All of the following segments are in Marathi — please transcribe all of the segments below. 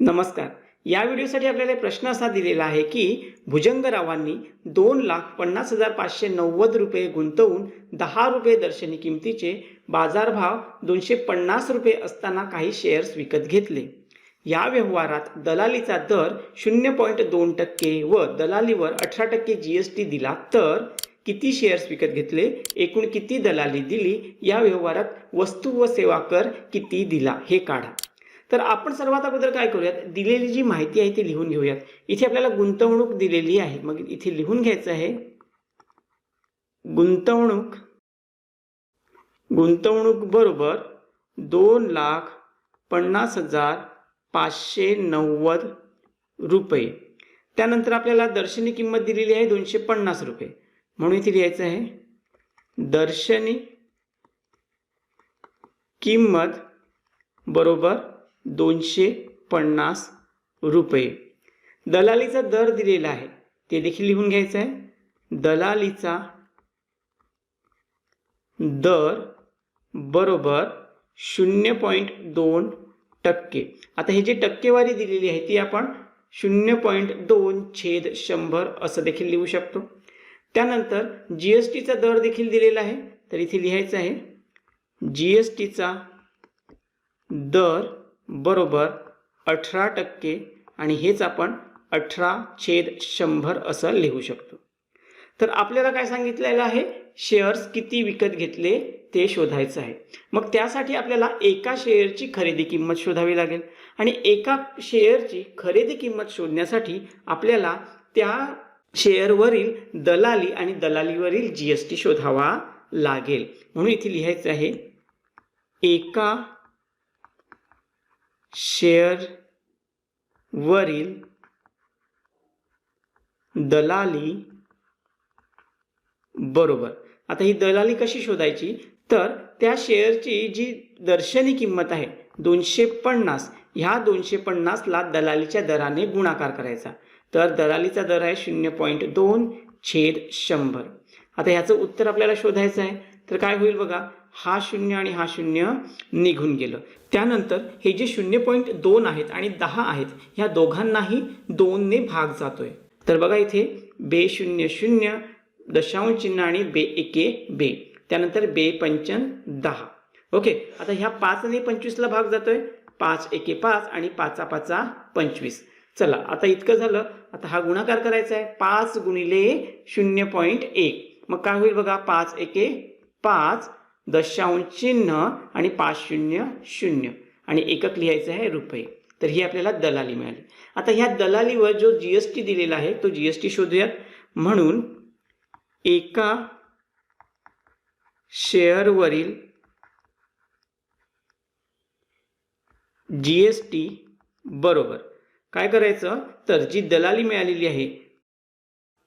नमस्कार. या व्हिडिओसाठी आपल्याला प्रश्न असा दिलेला आहे की भुजंगरावांनी दोन लाख पन्नास हजार पाचशे नव्वद रुपये गुंतवून दहा रुपये दर्शनी किमतीचे बाजारभाव दोनशे पन्नास रुपये असताना काही शेअर्स विकत घेतले. या व्यवहारात दलालीचा दर शून्य पॉईंट दोन टक्के व दलालीवर अठरा टक्के जी एस टी दिला तर किती शेअर्स विकत घेतले? एकूण किती दलाली दिली? या व्यवहारात वस्तू व सेवा कर किती दिला? हे काढा. तर आपण सर्वात अगोदर काय करूयात? दिलेली जी माहिती आहे ती लिहून घेऊयात. इथे आपल्याला गुंतवणूक दिलेली आहे. मग इथे लिहून घ्यायचं आहे. गुंतवणूक गुंतवणूक बरोबर दोन लाख पन्नास हजार पाचशे नव्वद रुपये. त्यानंतर आपल्याला दर्शनी किंमत दिलेली आहे दोनशे पन्नास रुपये. म्हणून इथे लिहायचं आहे दर्शनी किंमत बरोबर दोनशे पन्नास रुपये. दलालीचा दर दिलेला आहे. ते देखील लिहून घ्यायचं आहे दलालीचा दर बरोबर शून्य पॉईंट दोन टक्के. आता हे जी टक्केवारी दिलेली आहे ती आपण शून्य पॉईंट दोन छेद शंभर असं देखील लिहू शकतो. त्यानंतर जी एस टीचा दर देखील दिलेला आहे. तर इथे लिहायचं आहे जी एस टीचा दर बरोबर अठरा टक्के आणि हेच आपण अठरा छेद शंभर असं लिहू शकतो. तर आपल्याला काय सांगितलेलं आहे? शेअर्स किती विकत घेतले ते शोधायचं आहे. मग त्यासाठी आपल्याला एका शेअरची खरेदी किंमत शोधावी लागेल आणि एका शेअरची खरेदी किंमत शोधण्यासाठी आपल्याला त्या शेअरवरील दलाली आणि दलालीवरील जी एस टी शोधावा लागेल. म्हणून इथे लिहायचं आहे एका शेअर वरील दलाली बरोबर. आता ही दलाली कशी शोधायची? तर त्या शेअरची जी दर्शनी किंमत आहे दोनशे पन्नास ह्या दोनशे पन्नासला दलालीच्या दराने गुणाकार करायचा. तर दलालीचा दर आहे शून्य पॉईंट दोन छेद शंभर. आता ह्याचं उत्तर आपल्याला शोधायचं आहे. तर काय होईल बघा हा शून्य आणि हा शून्य निघून गेलं. त्यानंतर हे जे शून्य पॉईंट दोन आहेत आणि दहा आहेत ह्या दोघांनाही दोनने भाग जातोय. तर बघा इथे बे शून्य शून्य दशांश चिन्ह आणि बे एके बे. त्यानंतर बे पंचन दहा. ओके आता ह्या पाच आणि पंचवीसला भाग जातोय. पाच एके पाच आणि पाचा पाचा पंचवीस. चला आता इतकं झालं. आता हा गुणाकार करायचा आहे. पाच गुणिले शून्य पॉईंट एक. मग काय होईल बघा? पाच एके पाच दशांश चिन्ह आणि पाच शून्य. शून्य आणि एकक लिहायचं आहे रुपये. तर ही आपल्याला दलाली मिळाली. आता ह्या दलालीवर जो जी एस टी दिलेला आहे तो जी एस टी शोधूयात. म्हणून एका शेअरवरील जी एस टी बरोबर. काय करायचं? तर जी दलाली मिळालेली आहे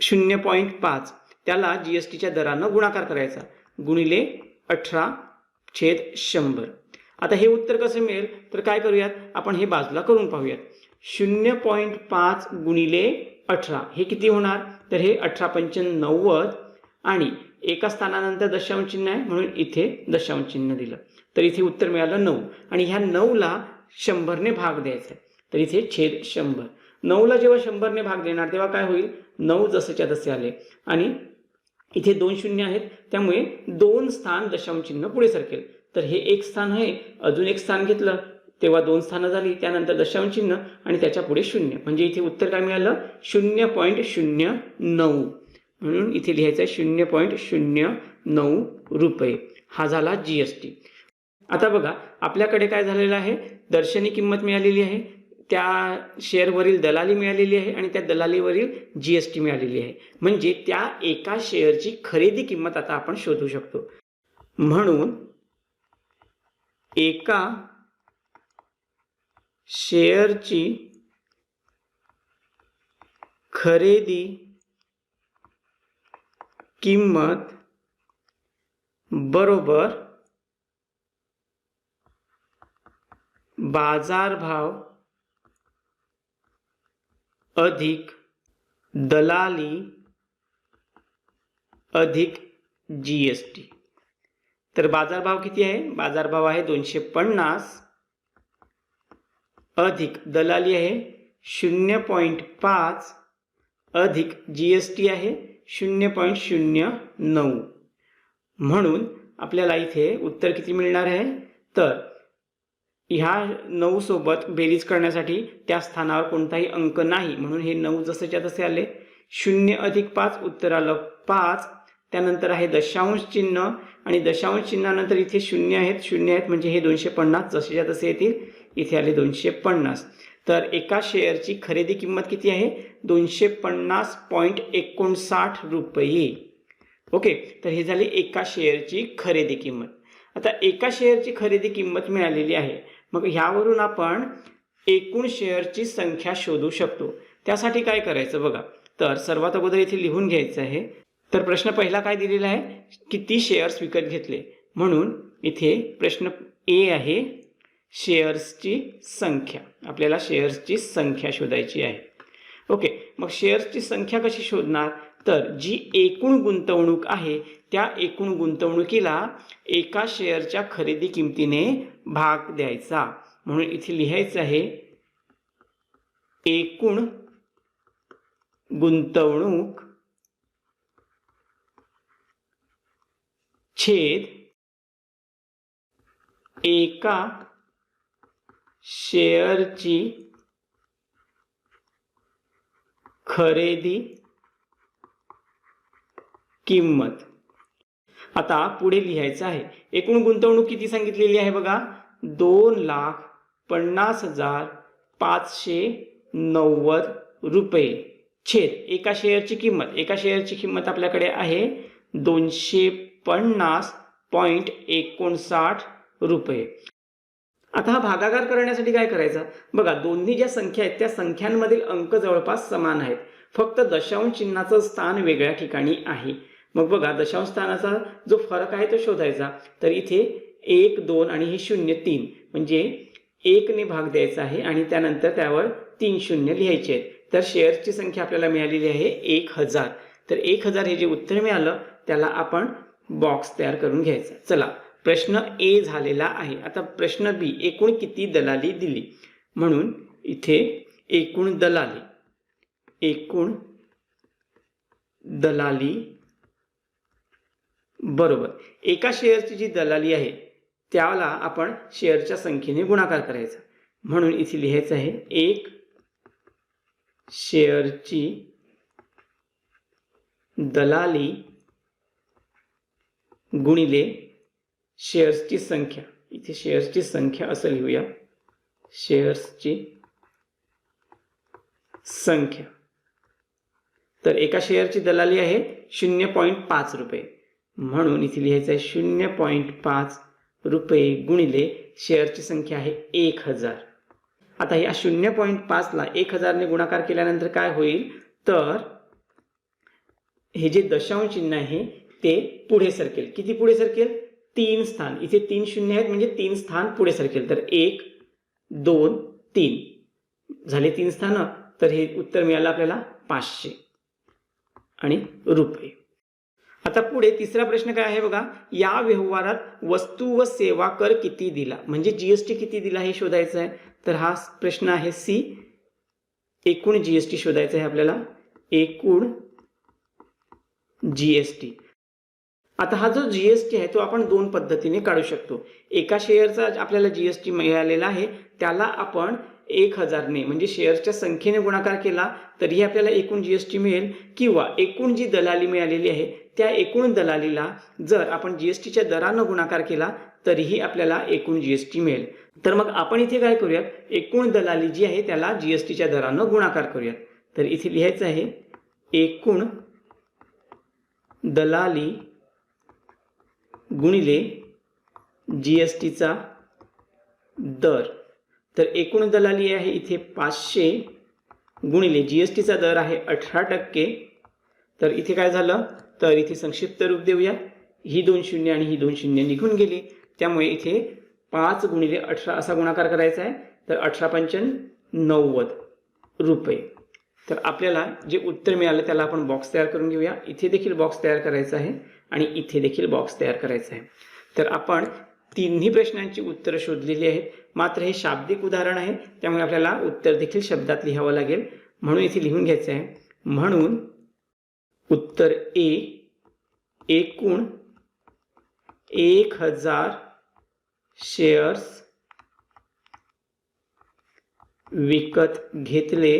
शून्य पॉईंट पाच त्याला जी एस टीच्या दरानं गुणाकार करायचा. गुणिले अठरा छेद शंभर. आता हे उत्तर कसं मिळेल? तर काय करूयात? आपण हे बाजूला करून पाहूयात. शून्य पॉईंट पाच गुणिले अठरा. हे किती होणार? तर हे अठरा पंच नव्वद आणि एका स्थानानंतर दशांश चिन्ह आहे म्हणून इथे दशांश चिन्ह दिलं. तर इथे उत्तर मिळालं नऊ. आणि ह्या नऊला शंभरने भाग द्यायचा आहे. तर इथे छेद शंभर. नऊला जेव्हा शंभरने भाग देणार तेव्हा काय होईल? नऊ जसेच्या तसे आले. आणि इथे दोन शून्य आहेत. त्यामुळे दोन स्थान दशांशचिन्ह पुढे सरकेल. तर हे एक स्थान आहे. अजून एक स्थान घेतलं. तेव्हा दोन स्थानं झाली. त्यानंतर दशांश चिन्ह आणि त्याच्या पुढे शून्य. म्हणजे इथे उत्तर काय मिळालं? शून्य पॉईंट शून्य नऊ. म्हणून इथे लिहायचं आहे शून्य पॉईंट शून्य नऊ रुपये. हा झाला जी एस टी आता बघा आपल्याकडे काय झालेलं आहे? दर्शनी किंमत मिळालेली आहे. त्या शेअरवरील दलाली मिळालेली आहे आणि त्या दलालीवरील जी एस टी मिळालेली आहे. म्हणजे त्या एका शेअरची खरेदी किंमत आता आपण शोधू शकतो. म्हणून एका शेअरची खरेदी किंमत बरोबर बाजारभाव अधिक दलाली अधिक जी एस टी तर बाजारभाव किती आहे? बाजारभाव आहे दोनशे पन्नास. अधिक दलाली आहे शून्य पॉईंट पाच. अधिक जी एस टी आहे शून्य पॉईंट शून्य नऊ. म्हणून आपल्याला इथे उत्तर किती मिळणार आहे? तर ह्या नऊ सोबत बेरीज करण्यासाठी त्या स्थानावर कोणताही अंक नाही. म्हणून हे नऊ जसेच्या तसे आले. शून्य अधिक पाच उत्तर आलं पाच. त्यानंतर आहे दशांश चिन्ह. आणि दशांश चिन्हानंतर इथे शून्य आहेत. शून्य आहेत म्हणजे हे दोनशे पन्नास जसेच्या तसे येतील. इथे आले दोनशे पन्नास. तर एका शेअरची खरेदी किंमत किती आहे? दोनशे पन्नास पॉईंट एकोणसाठ रुपये. ओके. तर हे झाली एका शेअरची खरेदी किंमत. आता एका शेअरची खरेदी किंमत मिळालेली आहे. मग ह्यावरून आपण एकूण शेअरची संख्या शोधू शकतो. त्यासाठी काय करायचं बघा. तर सर्वात अगोदर इथे लिहून घ्यायचं आहे. तर प्रश्न पहिला काय दिलेला आहे? किती शेअर्स विकत घेतले? म्हणून इथे प्रश्न ए आहे शेअर्सची संख्या. आपल्याला शेअर्सची संख्या शोधायची आहे. ओके. मग शेअर्सची संख्या कशी शोधणार? तर जी एकूण गुंतवणूक आहे त्या एकूण गुंतवणुकीला एका शेअरच्या खरेदी किमतीने भाग द्यायचा. म्हणून इथे लिहायचं आहे एकूण गुंतवणूक छेद एका शेअरची खरेदी किंमत. आता पुढे लिहायचं आहे. एकूण गुंतवणूक किती सांगितलेली आहे बघा? दोन लाख पन्नास हजार पाचशे नव्वद रुपये. छेद. एका शेअरची किंमत. एका शेअरची किंमत आपल्याकडे आहे दोनशे पन्नास पॉईंट एकोणसाठ रुपये. आता हा भागाकार करण्यासाठी काय करायचं? बघा दोन्ही ज्या संख्या आहेत त्या संख्यांमधील अंक जवळपास समान आहेत. फक्त दशांश चिन्हाचं स्थान वेगळ्या ठिकाणी आहे. मग बघा दशांशस्थानाचा जो फरक आहे तो शोधायचा. तर इथे एक दोन आणि हे शून्य तीन. म्हणजे एकने भाग द्यायचा आहे आणि त्यानंतर त्यावर तीन शून्य लिहायचे आहेत. तर शेअर्सची संख्या आपल्याला मिळालेली आहे एक हजार. तर एक हजार हे जे उत्तर मिळालं त्याला आपण बॉक्स तयार करून घ्यायचा. चला प्रश्न ए झालेला आहे. आता प्रश्न बी एकूण किती दलाली दिली? म्हणून इथे एकूण दलाली. एकूण दलाली बरोबर. एका शेअरची जी दलाली आहे त्याला आपण शेअरच्या संख्येने गुणाकार करायचा. म्हणून इथे लिहायचं आहे एक शेअरची दलाली गुणिले शेअर्सची संख्या. इथे शेअर्सची संख्या असं लिहूया. शेअर्सची संख्या. तर एका शेअरची दलाली आहे शून्य पॉईंट पाच रुपये. म्हणून इथे लिहायचं आहे शून्य पॉईंट पाच रुपये गुणिले शेअरची संख्या आहे एक हजार. आता या शून्य पॉईंट पाचला एक हजारने गुणाकार केल्यानंतर काय होईल? तर हे जे दशांश चिन्ह आहे ते पुढे सरकेल. किती पुढे सरकेल? तीन स्थान. इथे तीन शून्य आहेत म्हणजे तीन स्थान पुढे सरकेल. तर एक दोन तीन. झाले तीन स्थानं तर हे उत्तर मिळालं आपल्याला पाचशे. आणि रुपये. आता पुढे तिसरा प्रश्न काय आहे बघा? या व्यवहारात वस्तू व सेवा कर किती दिला? म्हणजे जीएसटी किती दिला हे शोधायचं आहे. तर हा प्रश्न आहे सी एकूण जीएसटी शोधायचं आहे आपल्याला. एकूण जीएसटी आता हा जो जीएसटी आहे तो आपण दोन पद्धतीने काढू शकतो. एका शेअरचा आपल्याला जीएसटी मिळालेला आहे. त्याला आपण एक हजारने म्हणजे शेअर्सच्या संख्येने गुणाकार केला तरीही आपल्याला एकूण जीएसटी मिळेल. किंवा एकूण जी दलाली मिळालेली आहे त्या एकूण दलालीला जर आपण जीएसटीच्या दरानं गुणाकार केला तरीही आपल्याला एकूण जीएसटी मिळेल. तर मग आपण इथे काय करूयात? एकूण दलाली जी आहे त्याला जीएसटीच्या दरानं गुणाकार करूयात. तर इथे लिहायचं आहे एकूण दलाली गुणिले जी एस टीचा दर. तर एकूण दलाली आहे इथे पाचशे गुणिले जी एस टीचा दर आहे अठरा टक्के. तर इथे काय झालं? तर इथे संक्षिप्त रूप देऊया. ही दोन शून्य आणि ही दोन शून्य निघून गेली. त्यामुळे इथे पाच गुणिले अठरा असा गुणाकार करायचा आहे. तर अठरा पंचन नव्वद रुपये. तर आपल्याला जे उत्तर मिळालं त्याला आपण बॉक्स तयार करून घेऊया. इथे देखील बॉक्स तयार करायचा आहे आणि इथे देखील बॉक्स तयार करायचा आहे. तर आपण तिन्ही प्रश्नांची उत्तरं शोधलेली आहेत. मात्र हे शाब्दिक उदाहरण आहे. त्यामुळे आपल्याला उत्तर देखील शब्दात लिहावं लागेल. म्हणून इथे लिहून घ्यायचं आहे. म्हणून उत्तर ए एकूण एक हजार शेअर्स विकत घेतले.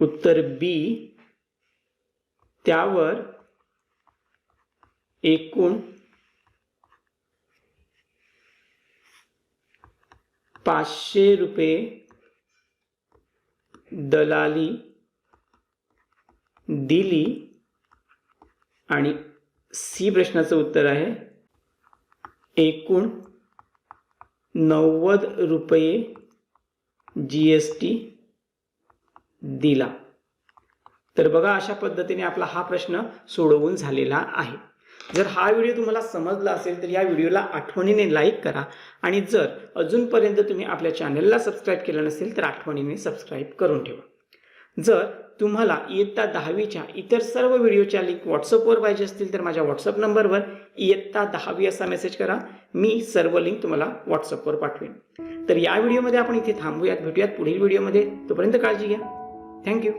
उत्तर बी त्यावर एकूण पाचशे रुपये दलाली दिली आणि सी प्रश्नाचं उत्तर आहे. एकूण नव्वद रुपये जी एस टी दिला. तर बघा अशा पद्धतीने आपला हा प्रश्न सोडवून झालेला आहे. जर हा व्हिडिओ तुम्हाला समजला असेल तर या व्हिडिओला आठवणीने लाईक करा. आणि जर अजूनपर्यंत तुम्ही आपल्या चॅनलला सबस्क्राईब केलं नसेल तर आठवणीने सबस्क्राईब करून ठेवा. जर तुम्हाला इयत्ता दहावीच्या इतर सर्व व्हिडिओच्या लिंक व्हॉट्सअपवर पाहिजे असतील तर माझ्या व्हॉट्सअप नंबरवर इयत्ता दहावी असा मेसेज करा. मी सर्व लिंक तुम्हाला व्हॉट्सअपवर पाठवेन. तर या व्हिडिओमध्ये आपण इथे थांबूयात भेटूयात पुढील व्हिडिओमध्ये. तोपर्यंत काळजी घ्या. थँक्यू